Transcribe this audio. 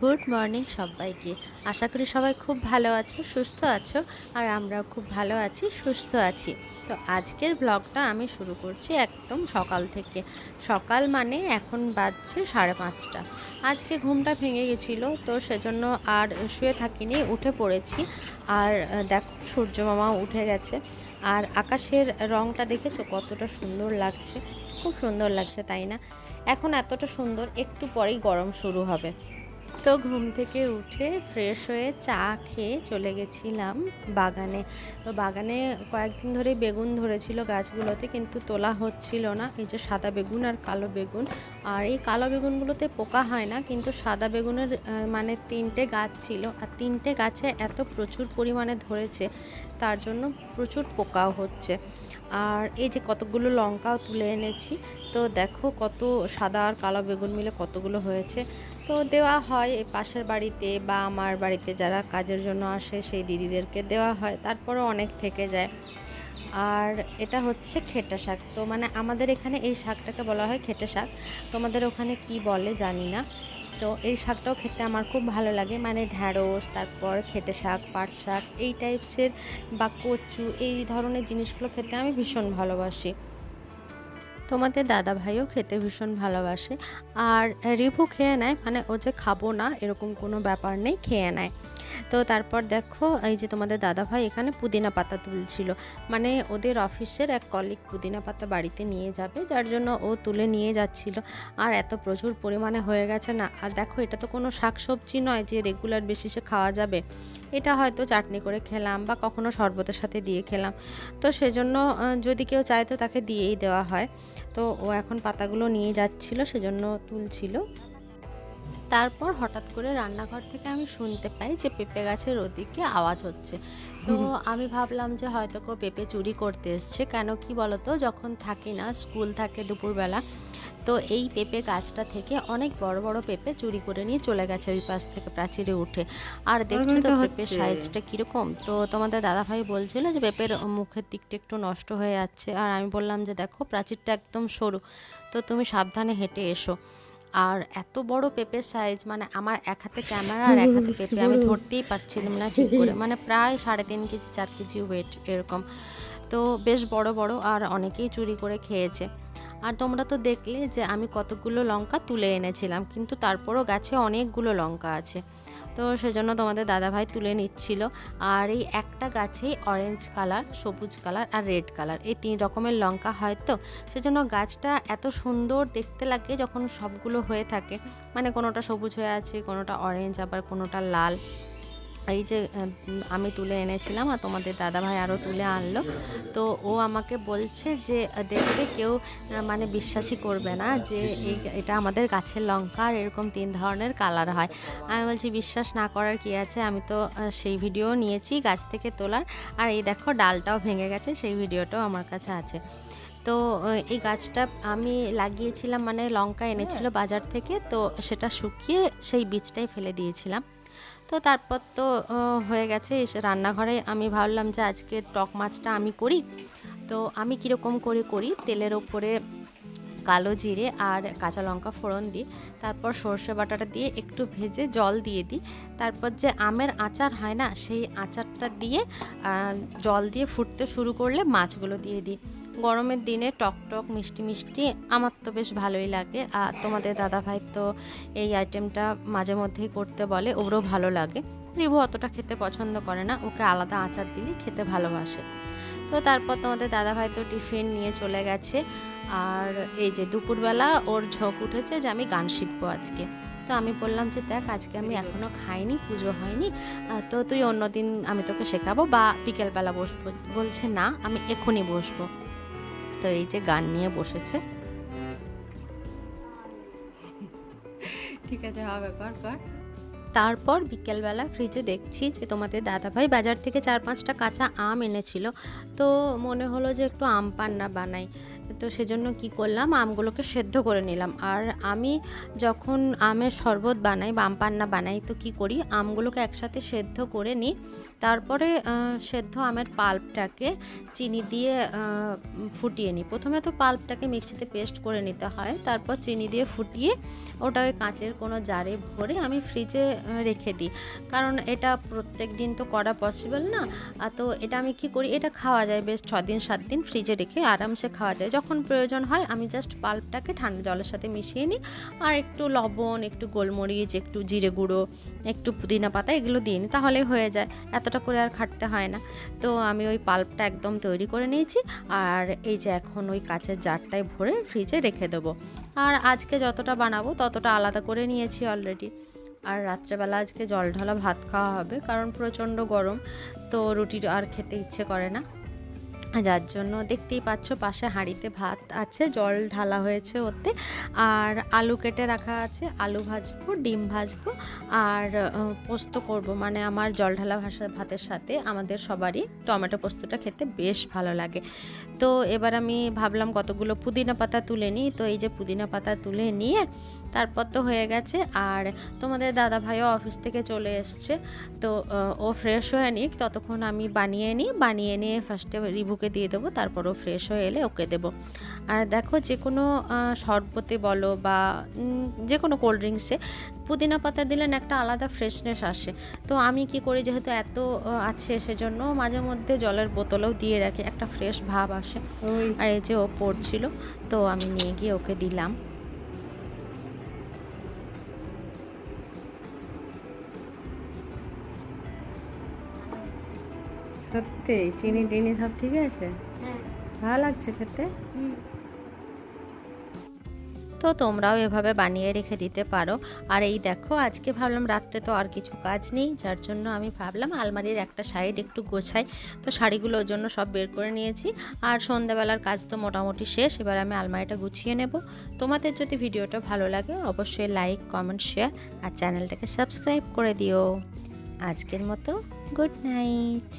Good morning সবাইকে। আশা করি সবাই খুব ভালো আছো, সুস্থ আছো, আর আমরাও খুব ভালো আছি, সুস্থ আছি। তো আজকের ব্লগটা আমি শুরু করছি একদম সকাল থেকে। সকাল মানে এখন বাজছে সাড়ে পাঁচটা। আজকে ঘুমটা ভেঙে গেছিল, তো সেজন্য আর শুয়ে থাকিনি, উঠে পড়েছি। আর দেখো, সূর্য মামা উঠে গেছে। আর আকাশের রংটা দেখেছ? কতটা সুন্দর লাগছে। খুব সুন্দর লাগছে, তাই না? এখন এতটা সুন্দর, একটু পরেই গরম শুরু হবে। তো ঘুম থেকে উঠে ফ্রেশ হয়ে চা খেয়ে চলে গেছিলাম বাগানে। তো বাগানে কয়েকদিন ধরে বেগুন ধরেছিল গাছগুলোতে, কিন্তু তোলা হচ্ছিল না। এই যে সাদা বেগুন আর কালো বেগুন। আর এই কালো বেগুনগুলোতে পোকা হয় না, কিন্তু সাদা বেগুনের মানে তিনটে গাছ ছিল। আর তিনটে গাছে এত প্রচুর পরিমাণে ধরেছে, তার জন্য প্রচুর পোকাও হচ্ছে। আর এই যে কতগুলো লঙ্কাও তুলে এনেছি, তো দেখো কত সাদা আর কালো বেগুন মিলে কতগুলো হয়েছে। তো দেওয়া হয় এই পাশের বাড়িতে বা আমার বাড়িতে যারা কাজের জন্য আসে সেই দিদিদেরকে দেওয়া হয়, তারপরও অনেক থেকে যায়। আর এটা হচ্ছে খেটা শাক। তো মানে আমাদের এখানে এই শাকটাকে বলা হয় খেটে শাক। তোমাদের ওখানে কি বলে জানি না। তো এই শাকটাও খেতে আমার খুব ভালো লাগে। মানে ঢ্যাঁড়স, তারপর খেটে শাক, পাট শাক, এই টাইপসের বা কচু, এই ধরনের জিনিসগুলো খেতে আমি ভীষণ ভালোবাসি। তোমাদের দাদা ভাইও খেতে ভীষণ ভালোবাসে। আর রিভু খেয়ে নেয় মানে ও যে খাব না, এরকম কোনো ব্যাপার নেই, খেয়ে নেয়। তো তারপর দেখো, এই যে তোমাদের দাদা ভাই এখানে পুদিনা পাতা তুলছিল। মানে ওদের অফিসের এক কলিগ পুদিনা পাতা বাড়িতে নিয়ে যাবে, যার জন্য ও তুলে নিয়ে যাচ্ছিল। আর এত প্রচুর পরিমাণে হয়ে গেছে না, আর দেখো এটা তো কোনো শাকসবজি নয় যে রেগুলার বেসিসে খাওয়া যাবে। এটা হয়তো চাটনি করে খেলাম বা কখনো শরবতের সাথে দিয়ে খেলাম। তো সেজন্য যদি কেউ চায় তো তাকে দিয়েই দেওয়া হয়। তো ও এখন পাতাগুলো নিয়ে যাচ্ছিল, সেজন্য তুলছিল। তারপর হঠাৎ করে রান্নাঘর থেকে আমি শুনতে পাই যে পেঁপে গাছের ওদিকে আওয়াজ হচ্ছে। তো আমি ভাবলাম যে হয়তো কেউ পেঁপে চুরি করতে এসছে। কেন কি বলতো যখন থাকি না স্কুল থাকে দুপুরবেলা তো এই পেঁপে গাছটা থেকে অনেক বড় বড় পেঁপে চুরি করে নিয়ে চলে গেছে ওই পাশ থেকে প্রাচীরে উঠে। আর দেখছ তো পেঁপের সাইজটা কীরকম? তো তোমাদের দাদাভাই বলছিল যে পেঁপের মুখের দিকটা একটু নষ্ট হয়ে যাচ্ছে। আর আমি বললাম যে দেখো প্রাচীরটা একদম সরু তো তুমি সাবধানে হেঁটে এসো। আর এত বড় পেঁপের সাইজ মানে আমার এক হাতে ক্যামেরা আর এক হাতে পেঁপে, আমি ধরতেই পারছিলাম না ঠিক করে। মানে প্রায় সাড়ে তিন কেজি, চার কেজি ওয়েট এরকম। তো বেশ বড় বড় আর অনেকেই চুরি করে খেয়েছে। আর তোমরা তো দেখলে যে আমি কতগুলো লঙ্কা তুলে এনেছিলাম, কিন্তু তারপরও গাছে অনেকগুলো লঙ্কা আছে। তো সেজন্য তোমাদের দাদাভাই তুলে নিচ্ছিল। আর এই একটা গাছেই অরেঞ্জ কালার সবুজ কালার আর রেড কালার এই তিন রকমের লঙ্কা হয় তো? সেজন্য গাছটা এত সুন্দর দেখতে লাগে যখন সবগুলো হয়ে থাকে। মানে কোনোটা সবুজ হয়ে আছে, কোনোটা অরেঞ্জ আবার কোনোটা লাল। এই যে আমি তুলে এনেছিলাম আর তোমাদের দাদাভাই আরও তুলে আনলো। তো ও আমাকে বলছে যে দেখবে কেউ মানে বিশ্বাসই করবে না যে এই এটা আমাদের গাছের লঙ্কা আর এরকম তিন ধরনের কালার হয়। আমি বলছি বিশ্বাস না করার কি আছে? আমি তো সেই ভিডিও নিয়েছি গাছ থেকে তোলার। আর এই দেখো ডালটাও ভেঙে গেছে সেই ভিডিওটাও আমার কাছে আছে। তো এই গাছটা আমি লাগিয়েছিলাম মানে লঙ্কা এনেছিল বাজার থেকে তো সেটা শুকিয়ে সেই বীজটাই ফেলে দিয়েছিলাম। তো তারপর তো হয়ে গেছে রান্নাঘরে। আমি ভাবলাম যে আজকে টক মাছটা আমি করি। তো আমি কীরকম করে করি? তেলের ওপরে কালো জিরে আর কাঁচা লঙ্কা ফোড়ন দিই। তারপর সর্ষে বাটাটা দিয়ে একটু ভেজে জল দিয়ে দিই। তারপর যে আমের আচার হয় না, সেই আচারটা দিয়ে জল দিয়ে ফুটতে শুরু করলে মাছগুলো দিয়ে দিই। গরমের দিনে টক টক, মিষ্টি মিষ্টি, আমার তো বেশ ভালোই লাগে। আর তোমাদের দাদাভাই তো এই আইটেমটা মাঝে মধ্যেই করতে বলে, ওরও ভালো লাগে। রিভু অতটা খেতে পছন্দ করে না, ওকে আলাদা আচার দিলে খেতে ভালোবাসে। তো তারপর তোমাদের দাদাভাই তো টিফিন নিয়ে চলে গেছে। আর এই যে দুপুরবেলা ওর ঝোঁক উঠেছে যে আমি গান শিখব আজকে। তো আমি বললাম যে, দেখ, আজকে আমি এখনও খাইনি, পুজো হয়নি। তো তুই অন্যদিন আমি তোকে শেখাবো বা বিকেলবেলা বসবো। বলছে, না, আমি এখনই বসবো। তো এই যে গান নিয়ে বসেছে। ঠিক আছে হবে পর কর। তারপর বিকেলবেলা ফ্রিজে দেখছি যে তোমাদের দাদাভাই বাজার থেকে চার পাঁচটা কাঁচা আম এনেছিল। তো মনে হলো যে একটু আম পান্না বানাই। তো সেজন্য কি করলাম? আমগুলোকে সেদ্ধ করে নিলাম। আর আমি যখন আমের শরবত বানাই বা আম পান্না বানাই, তো কি করি? আমগুলোকে একসাথে সেদ্ধ করে নিই। তারপরে সেদ্ধ আমের পাল্পটাকে চিনি দিয়ে ফুটিয়ে নিই। প্রথমে তো পাল্পটাকে মিক্সিতে পেস্ট করে নিতে হয়। তারপর চিনি দিয়ে ফুটিয়ে ওটা ওই কাঁচের কোনো জারে ভরে আমি ফ্রিজে রেখে দিই। কারণ এটা প্রত্যেক দিন তো করা পসিবল না। তো এটা আমি কি করি? এটা খাওয়া যায় বেশ ছ দিন সাত দিন ফ্রিজে রেখে আরামসে খাওয়া যায়। যখন প্রয়োজন হয় আমি জাস্ট পাল্পটাকে ঠান্ডা জলের সাথে মিশিয়ে নিই। আর একটু লবণ একটু গোলমরিচ একটু জিরে গুঁড়ো একটু পুদিনা পাতা এগুলো দিই নি, তাহলে হয়ে যায়। এতটা করে আর খাটতে হয় না। তো আমি ওই পাল্পটা একদম তৈরি করে নিয়েছি। আর এই যে এখন ওই কাঁচের জারটায় ভরে ফ্রিজে রেখে দেবো। আর আজকে যতটা বানাবো ততটা আলাদা করে নিয়েছি অলরেডি আর রাত্রেবেলা আজকে জল ঢালা ভাত খাওয়া হবে কারণ প্রচণ্ড গরম। তো রুটি আর খেতে ইচ্ছে করে না। যার জন্য দেখতেই পাচ্ছ পাশে হাঁড়িতে ভাত আছে, জল ঢালা হয়েছে ওতে। আর আলু কেটে রাখা আছে, আলু ভাজবো, ডিম ভাজবো, আর পোস্ত করব। মানে আমার জল ঢালা ভাষা, ভাতের সাথে আমাদের সবারই টমেটো পোস্তটা খেতে বেশ ভালো লাগে। তো এবার আমি ভাবলাম কতগুলো পুদিনা পাতা তুলে নিই। তো এই যে পুদিনা পাতা তুলে নিয়ে তারপর তো হয়ে গেছে। আর তোমাদের দাদা ভাইও অফিস থেকে চলে এসছে। তো ও ফ্রেশ হয়ে নিক, ততক্ষণ আমি বানিয়ে নিই। বানিয়ে নিয়ে ফার্স্টে রিভুকে দিয়ে দেবো তারপর ও ফ্রেশ হয়ে এলে ওকে দেবো। আর দেখো যে কোনো শরবতে বলো বা যে কোনো কোল্ড ড্রিঙ্কসে পুদিনা পাতা দিলেন একটা আলাদা ফ্রেশনেস আসে। তো আমি কি করি যেহেতু এত আছে সেজন্য মাঝে মধ্যে জলের বোতলেও দিয়ে রাখি একটা ফ্রেশ ভাব আসে। আর এই যে ও পড়ছিল তো আমি নিয়ে গিয়ে ওকে দিলাম। সত্যি? চিনি টিনি সব ঠিক আছে? ভালো লাগছে খেতে? তো তোমরাও এভাবে বানিয়ে রেখে দিতে পারো। আর এই দেখো আজকে ভাবলাম রাত্রে তো আর কিছু কাজ নেই যার জন্য আমি ভাবলাম আলমারির একটা সাইড একটু গোছাই। তো শাড়িগুলো ওর জন্য সব বের করে নিয়েছি। আর সন্ধ্যাবেলার কাজ তো মোটামুটি শেষ এবার আমি আলমারিটা গুছিয়ে নেব। তোমাদের যদি ভিডিওটা ভালো লাগে অবশ্যই লাইক কমেন্ট শেয়ার আর চ্যানেলটাকে সাবস্ক্রাইব করে দিও। আজকের মতো গুড নাইট।